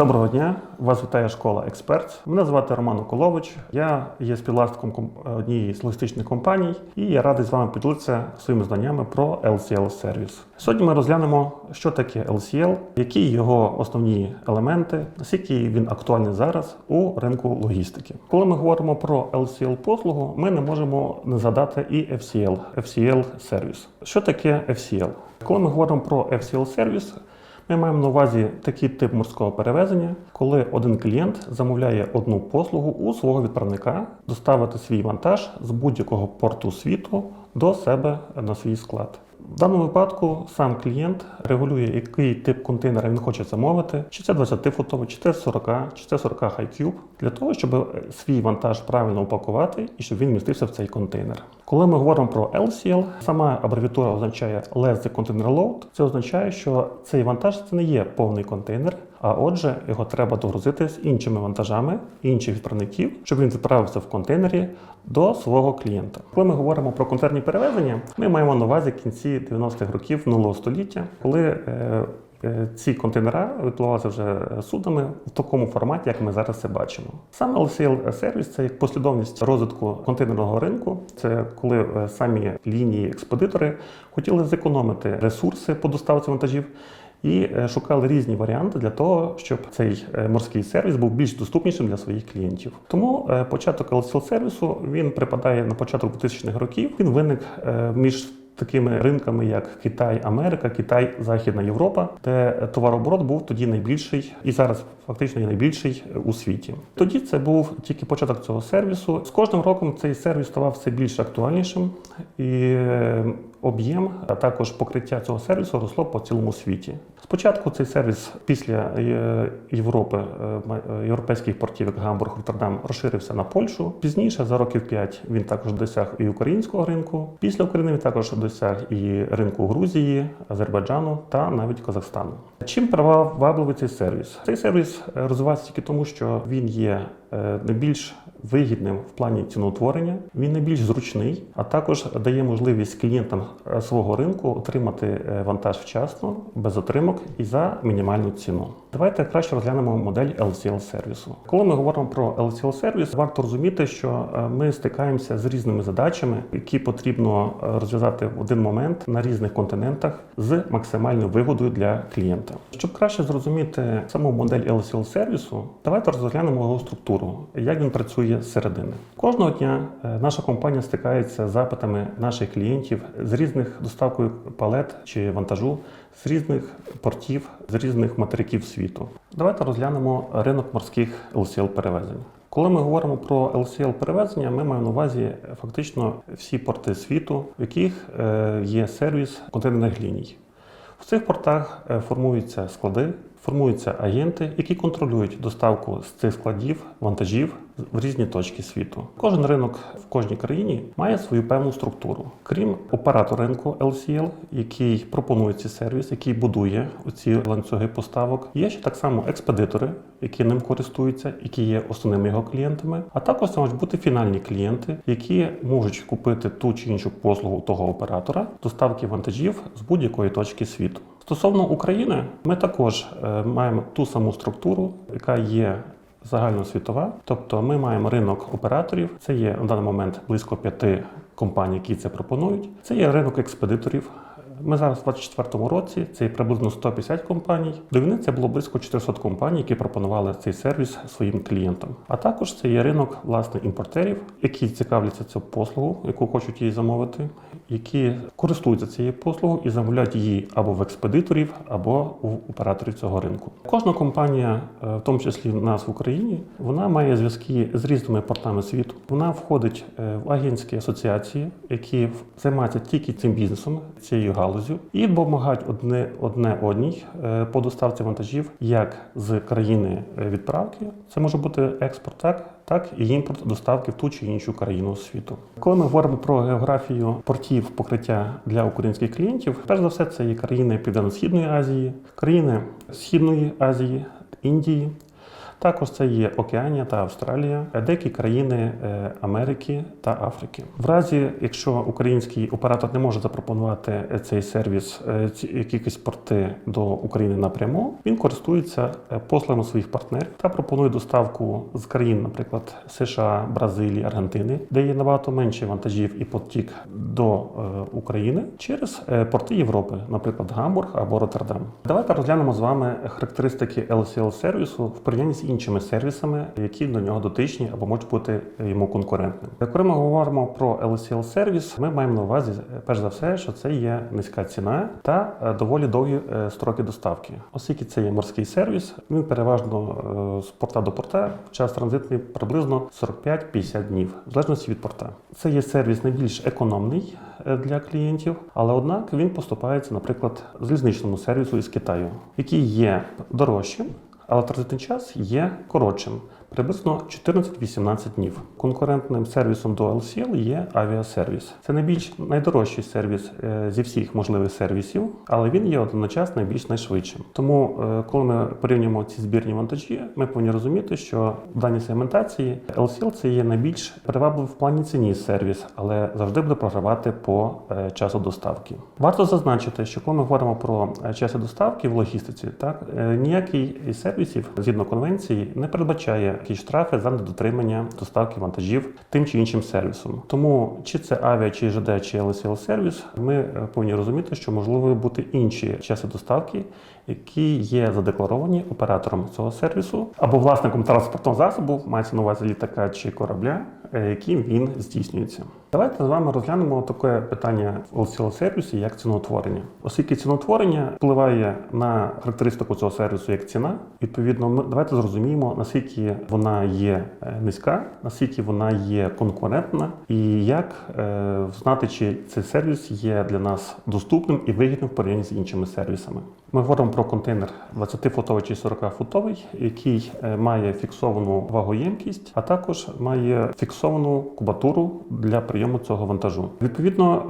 Доброго дня, вас вітає школа Експерт. Мене звати Роман Околович. Я є співвласником однієї з логістичних компаній, і я радий з вами поділитися своїми знаннями про LCL сервіс. Сьогодні ми розглянемо, що таке LCL, які його основні елементи, наскільки він актуальний зараз у ринку логістики. Коли ми говоримо про LCL послугу, ми не можемо не згадати і FCL, FCL сервіс. Що таке FCL? Коли ми говоримо про FCL сервіс, ми маємо на увазі такий тип морського перевезення, коли один клієнт замовляє одну послугу у свого відправника доставити свій вантаж з будь-якого порту світу до себе на свій склад. В даному випадку сам клієнт регулює, який тип контейнера він хоче замовити, чи це 20-футовий, чи це 40, чи це 40 High для того, щоб свій вантаж правильно упакувати і щоб він містився в цей контейнер. Коли ми говоримо про LCL, сама абревіатура означає Less the Container Load. Це означає, що цей вантаж це не є повний контейнер, а отже, його треба догрузити з іншими вантажами інших відправників, щоб він відправився в контейнері до свого клієнта. Коли ми говоримо про контейнерні перевезення, ми маємо на увазі кінці 90-х років минулого століття, коли е, ці контейнера відбувалися вже судами в такому форматі, як ми зараз це бачимо. Саме LCL сервіс це як послідовність розвитку контейнерного ринку. Це коли е, самі лінії експедитори хотіли зекономити ресурси по доставці вантажів. І е, шукали різні варіанти для того, щоб цей е, морський сервіс був більш доступнішим для своїх клієнтів. Тому е, початок LCL сервісу він припадає на початок 2000-х років. Він виник е, між такими ринками, як Китай, Америка, Китай, Західна Європа, де товарооборот був тоді найбільший і зараз фактично є найбільший у світі. Тоді це був тільки початок цього сервісу. З кожним роком цей сервіс ставав все більш актуальнішим і об'єм, а також покриття цього сервісу росло по цілому світі. Спочатку цей сервіс після е, Європи, е, європейських портів, як Гамбург, Роттердам, розширився на Польщу. Пізніше, за років 5, він також досяг і українського ринку. Після України він також досяг і ринку Грузії, Азербайджану та навіть Казахстану. Чим привабливий цей сервіс? Цей сервіс е, розвивається тільки тому, що він є е, найбільш вигідним в плані ціноутворення, він найбільш зручний, а також дає можливість клієнтам е, свого ринку отримати вантаж вчасно, без отримок і за мінімальну ціну. Давайте краще розглянемо модель LCL сервісу. Коли ми говоримо про LCL сервіс, варто розуміти, що ми стикаємося з різними задачами, які потрібно розв'язати в один момент на різних континентах з максимальною вигодою для клієнта. Щоб краще зрозуміти саму модель LCL сервісу, давайте розглянемо його структуру, як він працює зсередини. Кожного дня е, наша компанія стикається з запитами наших клієнтів з різних доставкою палет чи вантажу з різних портів, з різних материків світу. Давайте розглянемо ринок морських LCL перевезень. Коли ми говоримо про LCL перевезення, ми маємо на увазі фактично всі порти світу, в яких е, є сервіс контейнерних ліній. В цих портах е, формуються склади, формуються агенти, які контролюють доставку з цих складів вантажів в різні точки світу. Кожен ринок в кожній країні має свою певну структуру. Крім оператора ринку LCL, який пропонує цей сервіс, який будує ці ланцюги поставок. Є ще так само експедитори, які ним користуються, які є основними його клієнтами. А також це можуть бути фінальні клієнти, які можуть купити ту чи іншу послугу того оператора доставки вантажів з будь-якої точки світу. Стосовно України, ми також е, маємо ту саму структуру, яка є загальносвітова. Тобто ми маємо ринок операторів. Це є на даний момент близько п'яти компаній, які це пропонують. Це є ринок експедиторів. Ми зараз у 2024 році це є приблизно 150 компаній. До війни це було близько 400 компаній, які пропонували цей сервіс своїм клієнтам. А також це є ринок власне імпортерів, які цікавляться цю послугу, яку хочуть її замовити, які користуються цією послугою і замовляють її або в експедиторів, або у операторів цього ринку. Кожна компанія, е, в тому числі в нас в Україні, вона має зв'язки з різними портами світу. Вона входить е, в агентські асоціації, які в- займаються тільки цим бізнесом, цією галузю, і допомагають одне одне одній е, по доставці вантажів як з країни відправки. Це може бути експорт, так так і імпорт доставки в ту чи іншу країну світу. Коли ми говоримо про географію портів покриття для українських клієнтів, перш за все це є країни Південно-Східної Азії, країни Східної Азії, Індії. Також це є Океанія та Австралія, е, деякі країни е, Америки та Африки. В разі, якщо український оператор не може запропонувати е, цей сервіс, ці якісь порти до України напряму, він користується послугами своїх партнерів та пропонує доставку з країн, наприклад, США, Бразилії, Аргентини, де є набагато менше вантажів і потік до України через порти Європи, наприклад, Гамбург або Роттердам. Давайте розглянемо з вами характеристики LCL сервісу в порівнянні з іншими сервісами, які до нього дотичні або можуть бути йому конкурентними. Коли ми говоримо про LCL сервіс, ми маємо на увазі перш за все, що це є низька ціна та е, доволі довгі е, строки доставки. Оскільки це є морський сервіс, він переважно е, з порта до порта час транзитний приблизно 45-50 днів, в залежності від порта. Це є сервіс найбільш економний для клієнтів, але однак він поступається, наприклад, залізничному сервісу із Китаю, який є дорожчим, але транзитний час є коротшим. Приблизно 14-18 днів. Конкурентним сервісом до LCL є авіасервіс. Це найбільш найдорожчий сервіс е, зі всіх можливих сервісів, але він є одночасно найбільш найшвидшим. Тому, е, коли ми порівнюємо ці збірні вантажі, ми повинні розуміти, що в даній сегментації LCL це є найбільш привабливий в плані ціні сервіс, але завжди буде програвати по е, часу доставки. Варто зазначити, що коли ми говоримо про часи доставки в логістиці, так ніякий із сервісів згідно конвенції не передбачає якісь штрафи за недотримання доставки вантажів тим чи іншим сервісом. Тому чи це авіа, чи ЖД, чи ЛСЛ сервіс, ми е, повинні розуміти, що можливо бути інші часи доставки, які є задекларовані оператором цього сервісу або власником транспортного засобу, мається на увазі літака чи корабля, е, яким він здійснюється. Давайте з вами розглянемо таке питання в LCL сервісі як ціноутворення. Оскільки ціноутворення впливає на характеристику цього сервісу як ціна, відповідно, ми давайте зрозуміємо, наскільки вона є е, низька, наскільки вона є конкурентна, і як е, знати, чи цей сервіс є для нас доступним і вигідним в порівнянні з іншими сервісами. Ми говоримо про контейнер 20-футовий чи 40-футовий, який е, має фіксовану вагоємкість, а також має фіксовану кубатуру для прийому цього вантажу. Відповідно,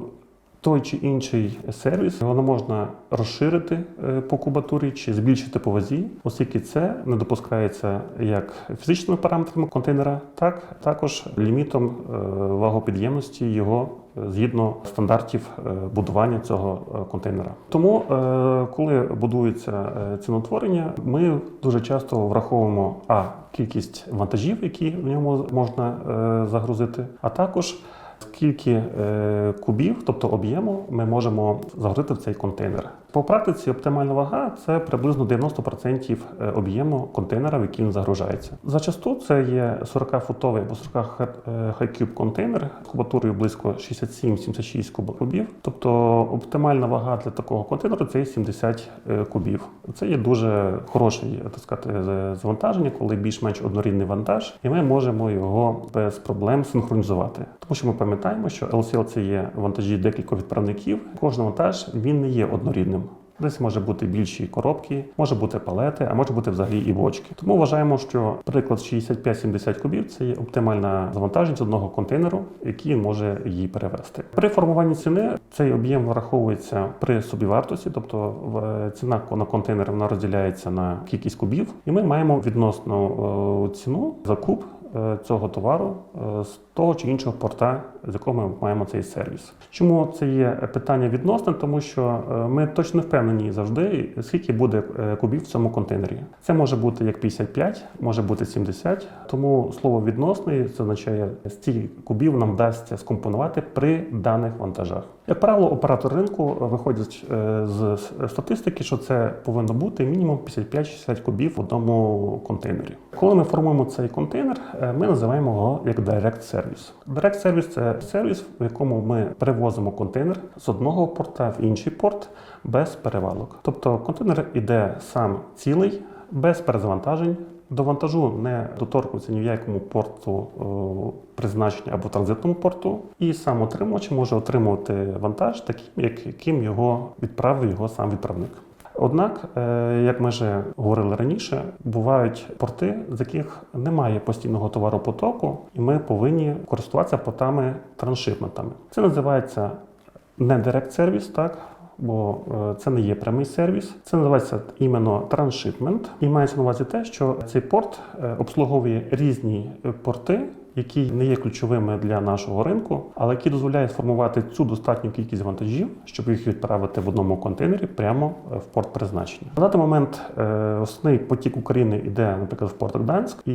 е, той чи інший сервіс його не можна розширити е, по кубатурі чи збільшити по вазі, оскільки це не допускається як фізичними параметрами контейнера, так також лімітом вагопідємності його згідно стандартів е, будування цього е, контейнера. Тому, е, коли будується ціноутворення, ми дуже часто враховуємо а кількість вантажів, які в ньому можна загрузити, а також Скільки е, кубів, тобто об'єму, ми можемо загрузити в цей контейнер. По практиці оптимальна вага це приблизно 90% е, об'єму контейнера, в який він загружається. Зачасту це є 40-футовий або 40 хайкюб контейнер кубатурою близько 67-76 куб- кубів. Тобто оптимальна вага для такого контейнеру це є 70 е, кубів. Це є дуже хороше так сказати, з- завантаження, коли більш-менш однорідний вантаж, і ми можемо його без проблем синхронізувати. Тому що ми пам'ятаємо, що LCL це є вантажі декількох відправників. Кожен вантаж він не є однорідним. Десь може бути більші коробки, може бути палети, а може бути взагалі і бочки. Тому вважаємо, що приклад 65-70 кубів це є оптимальна завантаженість одного контейнеру, який може її перевести. При формуванні ціни цей об'єм враховується при собівартості, тобто ціна на контейнер вона розділяється на кількість кубів, і ми маємо відносну е, ціну за куб цього товару е, з того чи іншого порта, з якого ми маємо цей сервіс. Чому це є питання відносне? Тому що е, ми точно не впевнені завжди, скільки буде е, кубів в цьому контейнері. Це може бути як 55, може бути 70. Тому слово відносний це означає, стільки кубів нам вдасться скомпонувати при даних вантажах. Як правило, оператор ринку виходить е, з статистики, що це повинно бути мінімум 55-60 кубів в одному контейнері. Коли ми формуємо цей контейнер, е, ми називаємо його як Direct Service. Direct Service – це сервіс, в якому ми перевозимо контейнер з одного порта в інший порт без перевалок. Тобто контейнер іде сам цілий, без перезавантажень. До вантажу не доторкується ні в якому порту призначення або транзитному порту, і сам отримувач може отримувати вантаж таким, яким його відправив його сам відправник. Однак, е, як ми вже говорили раніше, бувають порти, з яких немає постійного товаропотоку, і ми повинні користуватися портами траншипментами. Це називається не директ сервіс, так бо е, це не є прямий сервіс. Це називається іменно траншипмент. І мається на увазі те, що цей порт е, обслуговує різні порти. Які не є ключовими для нашого ринку, але які дозволяють сформувати цю достатню кількість вантажів, щоб їх відправити в одному контейнері прямо е, в порт призначення. На даний момент е, основний потік України йде, наприклад, в порт Гданськ, і,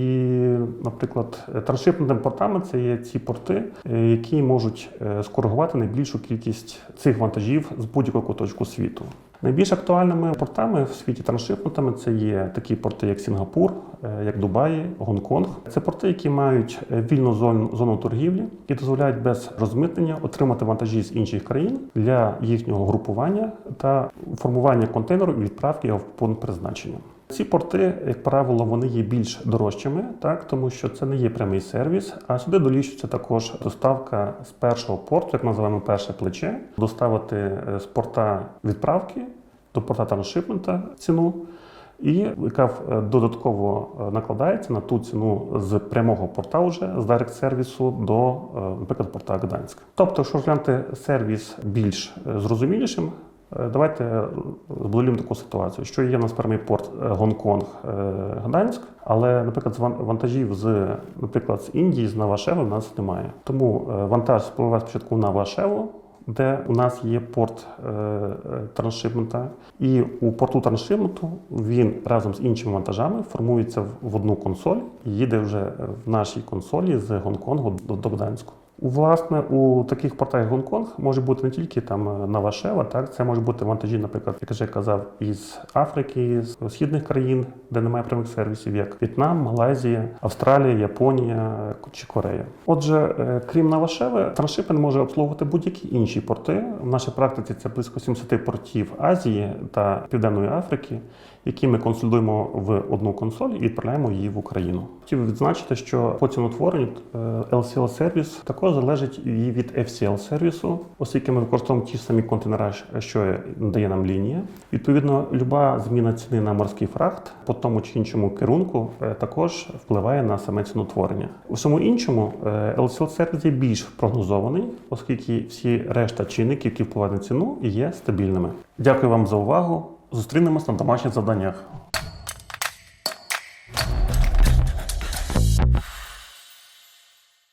наприклад, траншипними портами це є ці порти, е, які можуть е, скоригувати найбільшу кількість цих вантажів з будь-якого куточку світу. Найбільш актуальними портами в світі траншипнутами це є такі порти, як Сінгапур, е, як Дубаї, Гонконг. Це порти, які мають е, вільну зону, зону торгівлі і дозволяють без розмитнення отримати вантажі з інших країн для їхнього групування та формування контейнеру і відправки його в пункт призначення. Ці порти, як правило, вони є більш дорожчими, так тому що це не є прямий сервіс, а сюди долічується також доставка з першого порту, як називаємо перше плече, доставити е, з порта відправки до порта траншипмента ціну, і яка е, додатково е, накладається на ту ціну з прямого порта вже з директ сервісу до, наприклад, порта Гданськ. Тобто, якщо глянути сервіс більш зрозумілішим. Е, Давайте змоделюємо таку ситуацію, що є в нас порт е, Гонконг е, Гданськ, але, наприклад, вантажів з, наприклад, з Індії, з Навашеви в нас немає. Тому вантаж спливає спочатку на Вашеву, де у нас є порт траншипмента, і у порту траншипменту він разом з іншими вантажами формується в- одну консоль і їде вже в нашій консолі з Гонконгу до Гданську. Власне, у таких портах Гонконг може бути не тільки там е, Навашева, так це може бути вантажі, наприклад, як я вже казав, із Африки, з східних країн, де немає прямих сервісів, як В'єтнам, Малайзія, Австралія, Японія чи Корея. Отже, е, крім Навашеви, траншипен може обслуговувати будь-які інші порти. В нашій практиці це близько 70 портів Азії та Південної Африки, які ми консолідуємо в одну консоль і відправляємо її в Україну. Хотів відзначити, що по ціноутворенню е, LCL сервіс також залежить і від FCL сервісу, оскільки ми використовуємо ті самі контейнери, що надає нам лінія. Відповідно, люба зміна ціни на морський фрахт по тому чи іншому керунку е, також впливає на саме ціноутворення. У всьому іншому е, LCL сервіс є більш прогнозований, оскільки всі решта чинників, які впливають на ціну, є стабільними. Дякую вам за увагу. Зустрінемось на домашніх завданнях.